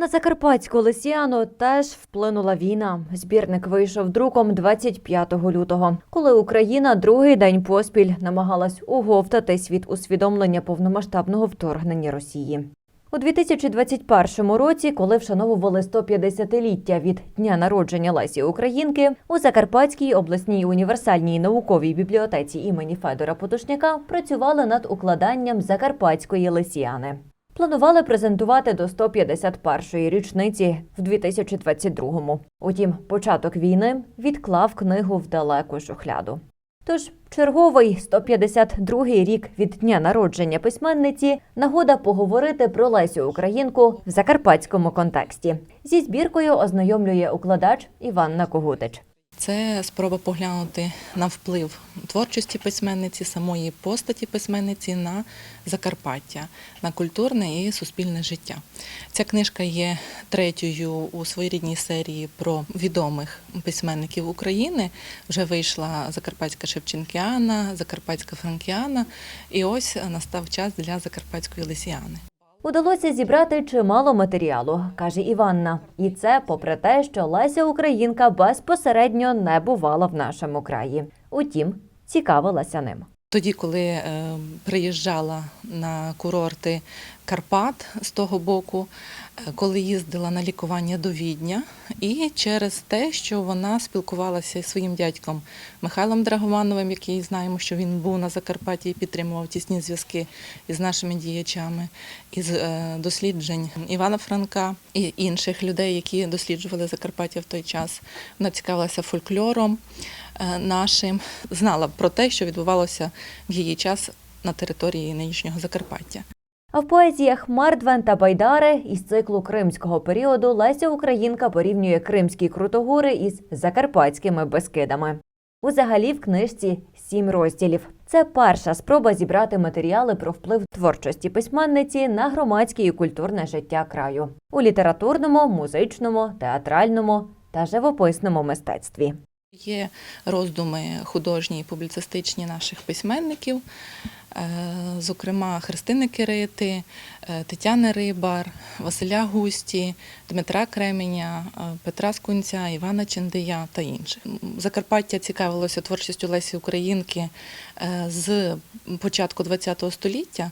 На закарпатську лисіану теж вплинула війна. Збірник вийшов друком 25 лютого, коли Україна другий день поспіль намагалась уговтатись від усвідомлення повномасштабного вторгнення Росії. У 2021 році, коли вшановували 150-ліття від дня народження Лесі Українки, у Закарпатській обласній універсальній науковій бібліотеці імені Федора Потушняка працювали над укладанням закарпатської лесіани. Планували презентувати до 151-ї річниці в 2022-му. Утім, початок війни відклав книгу в далеку шухляду. Тож черговий 152-й рік від дня народження письменниці нагода поговорити про Лесю Українку в закарпатському контексті. Зі збіркою ознайомлює укладач Іванна Когутич. Це спроба поглянути на вплив творчості письменниці, самої постаті письменниці на Закарпаття, на культурне і суспільне життя. Ця книжка є третьою у своєрідній серії про відомих письменників України. Вже вийшла Закарпатська Шевченкіана, Закарпатська Франкіана, і ось настав час для Закарпатської Лисіани. Удалося зібрати чимало матеріалу, каже Іванна. І це попри те, що Леся Українка безпосередньо не бувала в нашому краї. Утім, цікавилася ним. Тоді, коли е, приїжджала на курорти Карпат з того боку, е, коли їздила на лікування до Відня, і через те, що вона спілкувалася із своїм дядьком Михайлом Драгомановим, який знаємо, що він був на Закарпатті і підтримував тісні зв'язки із нашими діячами, із е, досліджень Івана Франка і інших людей, які досліджували Закарпаття в той час. Вона цікавилася фольклором нашим, знала про те, що відбувалося в її час на території нинішнього Закарпаття. А в поезіях Мардвен та Байдари із циклу кримського періоду Леся Українка порівнює кримські крутогори із закарпатськими безкидами. Узагалі в книжці сім розділів. Це перша спроба зібрати матеріали про вплив творчості письменниці на громадське і культурне життя краю у літературному, музичному, театральному та живописному мистецтві. Є роздуми художні і публіцистичні наших письменників, е, зокрема Христини Кирити, е, Тетяни Рибар, Василя Густі, Дмитра Кременя, е, Петра Скунця, Івана Чендия та інших. Закарпаття цікавилося творчістю Лесі Українки з початку ХХ століття.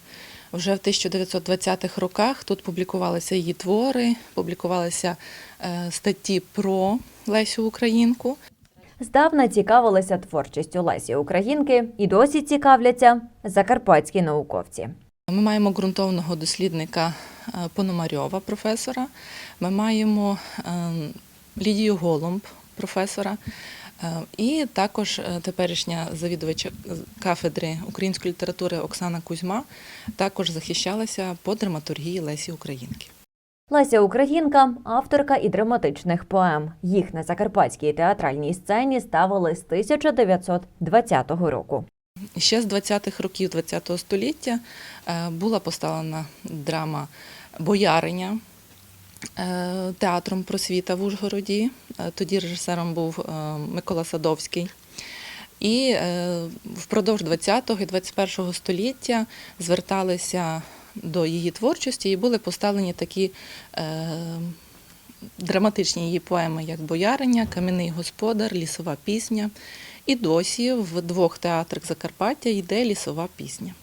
Вже в 1920-х роках тут публікувалися її твори, публікувалися статті про Лесю Українку. Здавна цікавилися творчістю Лесі Українки і досі цікавляться закарпатські науковці. Ми маємо ґрунтовного дослідника е, Пономарьова, професора. Ми маємо е, Лідію Голумб, професора. Е, І також теперішня завідувача кафедри української літератури Оксана Кузьма також захищалася по драматургії Лесі Українки. Леся Українка авторка і драматичних поем. Їх на закарпатській театральній сцені ставили з 1920 року. Ще з 20-х років ХХ століття е, була поставлена драма Бояриня е, театром просвіта в Ужгороді. Е, Тоді режисером був Микола Садовський. І впродовж 20-го і 21-го століття зверталися до її творчості і були поставлені такі е, драматичні її поеми, як Бояриня, Кам'яний господар, Лісова пісня. І досі в двох театрах Закарпаття йде лісова пісня.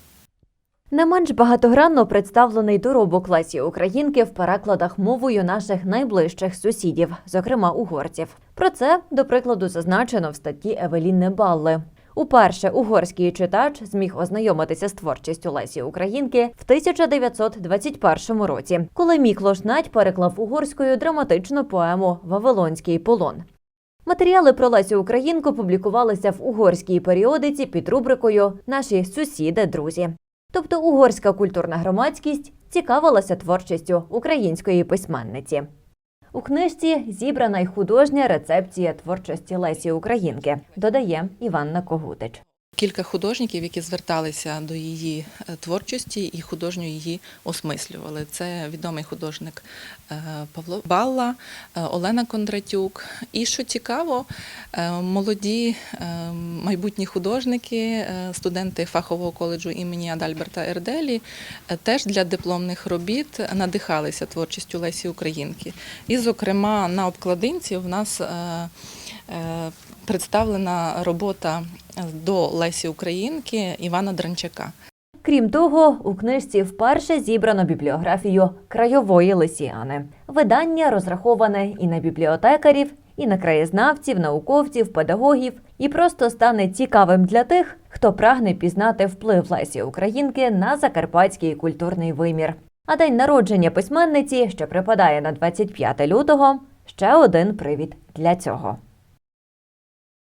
Не менш багатогранно представлений доробок Лесі Українки в перекладах мовою наших найближчих сусідів, зокрема угорців. Про це, до прикладу, зазначено в статті Евеліни Балли. Уперше угорський читач зміг ознайомитися з творчістю Лесі Українки в 1921 році, коли Міклош Надь переклав угорською драматичну поему Вавилонський полон. Матеріали про Лесю Українку публікувалися в угорській періодиці під рубрикою Наші сусіди, друзі. Тобто угорська культурна громадськість цікавилася творчістю української письменниці. У книжці зібрана й художня рецепція творчості Лесі Українки, додає Іванна Когутич. Кілька художників, які зверталися до її е, творчості і художньо її осмислювали. Це відомий художник е, Павло Балла, е, Олена Кондратюк. І що цікаво, молоді майбутні художники, студенти фахового коледжу імені Адальберта Ерделі, теж для дипломних робіт надихалися творчістю Лесі Українки. І, зокрема, на обкладинці в нас представлена робота до Лесі Українки Івана Дранчака. Крім того, у книжці вперше зібрано бібліографію краєвої лисіани. Видання розраховане і на бібліотекарів, і на краєзнавців, науковців, педагогів, і просто стане цікавим для тих, хто прагне пізнати вплив Лесі Українки на закарпатський культурний вимір. А день народження письменниці, що припадає на 25 лютого, ще один привід для цього.